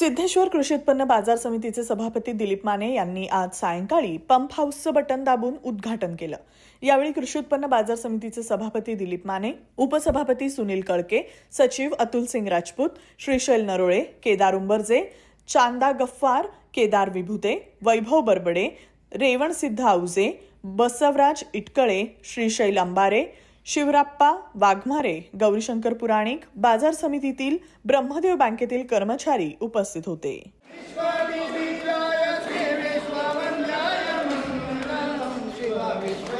सिद्धेश्वर कृषी उत्पन्न बाजार समितीचे सभापती दिलीप माने यांनी आज सायंकाळी पंप हाऊसचं बटन दाबून उद्घाटन केलं. यावेळी कृषी उत्पन्न बाजार समितीचे सभापती दिलीप माने उपसभापती सुनील कळके सचिव अतुल सिंग राजपूत श्रीशैल नरोळे केदार उंबरजे चांदा गफ्फार केदार विभुते वैभव बरबडे रेवण सिद्ध औजे बसवराज इटकळे श्रीशैल अंबारे शिवराप्पा वाघमारे गौरीशंकर पुराणिक बाजार समितीतील ब्रह्मदेव बँकेतील कर्मचारी उपस्थित होते. विश्वा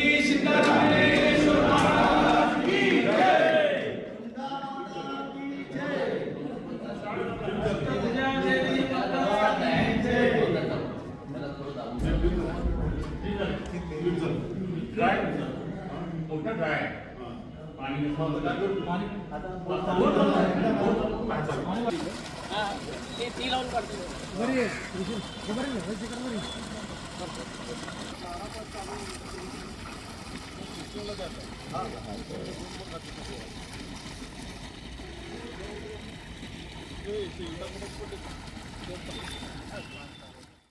ड्राय मोठा ड्राय पाणी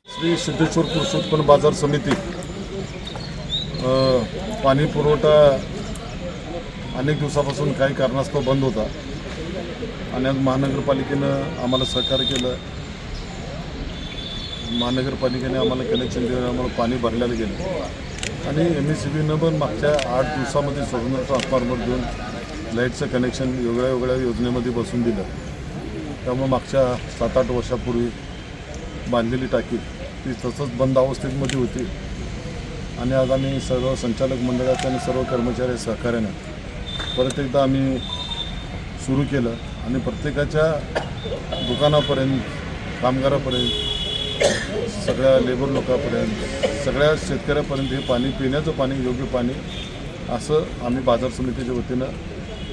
श्री सिद्धेश्वर कृषी उत्पन्न बाजार समिती. पाणी पुरवठा अनेक दिवसापासून काही कारणास्तव बंद होता. आणि आज महानगरपालिकेनं आम्हाला सहकार्य केलं. महानगरपालिकेने आम्हाला कनेक्शन दिलं आम्हाला पाणी भरलेलं गेलं. आणि एम एस सी बीनं पण मागच्या आठ दिवसामध्ये स्वतंत्र ट्रान्सफॉर्मर देऊन लाईटचं कनेक्शन वेगळ्या वेगळ्या योजनेमध्ये बसून दिलं. त्यामुळे मागच्या सात आठ वर्षापूर्वी बांधलेली टाकी ती तसंच बंद अवस्थेमध्ये होती. आणि आज आम्ही सर्व संचालक मंडळाच्या आणि सर्व कर्मचारी सहकार्यानं परत एकदा आम्ही सुरू केलं आणि प्रत्येकाच्या दुकानापर्यंत कामगारापर्यंत सगळ्या लेबर लोकांपर्यंत सगळ्या शेतकऱ्यापर्यंत हे पाणी पिण्याचं पाणी योग्य पाणी असं आम्ही बाजार समितीच्या वतीनं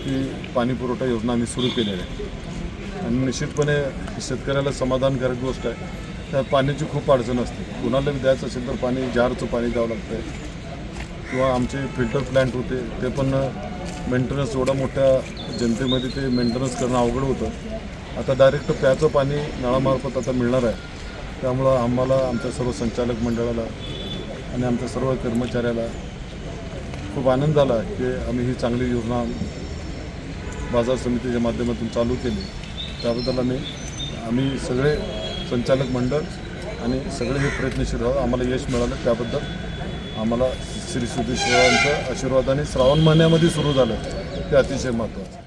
ही पाणी पुरवठा योजना आम्ही सुरू केलेली आहे. आणि निश्चितपणे शेतकऱ्याला समाधानकारक गोष्ट आहे. त्यात पाण्याची खूप अडचण असते. कुणाला द्यायचं असेल तर पाणी जारचं पाणी द्यावं लागतं किंवा आमचे फिल्टर प्लॅन्ट होते ते पण मेंटेनन्स एवढ्या मोठ्या जनतेमध्ये ते मेंटेनन्स करणं अवघड होतं. आता डायरेक्ट प्याचं पाणी नळामार्फत आता मिळणार आहे. त्यामुळं आम्हाला आमच्या सर्व संचालक मंडळाला आणि आमच्या सर्व कर्मचाऱ्याला खूप आनंद झाला की आम्ही ही चांगली योजना बाजार समितीच्या माध्यमातून चालू केली. त्याबद्दल आम्ही आम्ही सगळे संचालक मंडळ आणि सगळे हे प्रयत्नशील राहू. आम्हाला यश मिळालं त्याबद्दल आम्हाला श्री सिद्धेश्वरांचा आशीर्वाद आणि श्रावण महिन्यामध्ये सुरू झालं. ते अतिशय महत्त्वाचं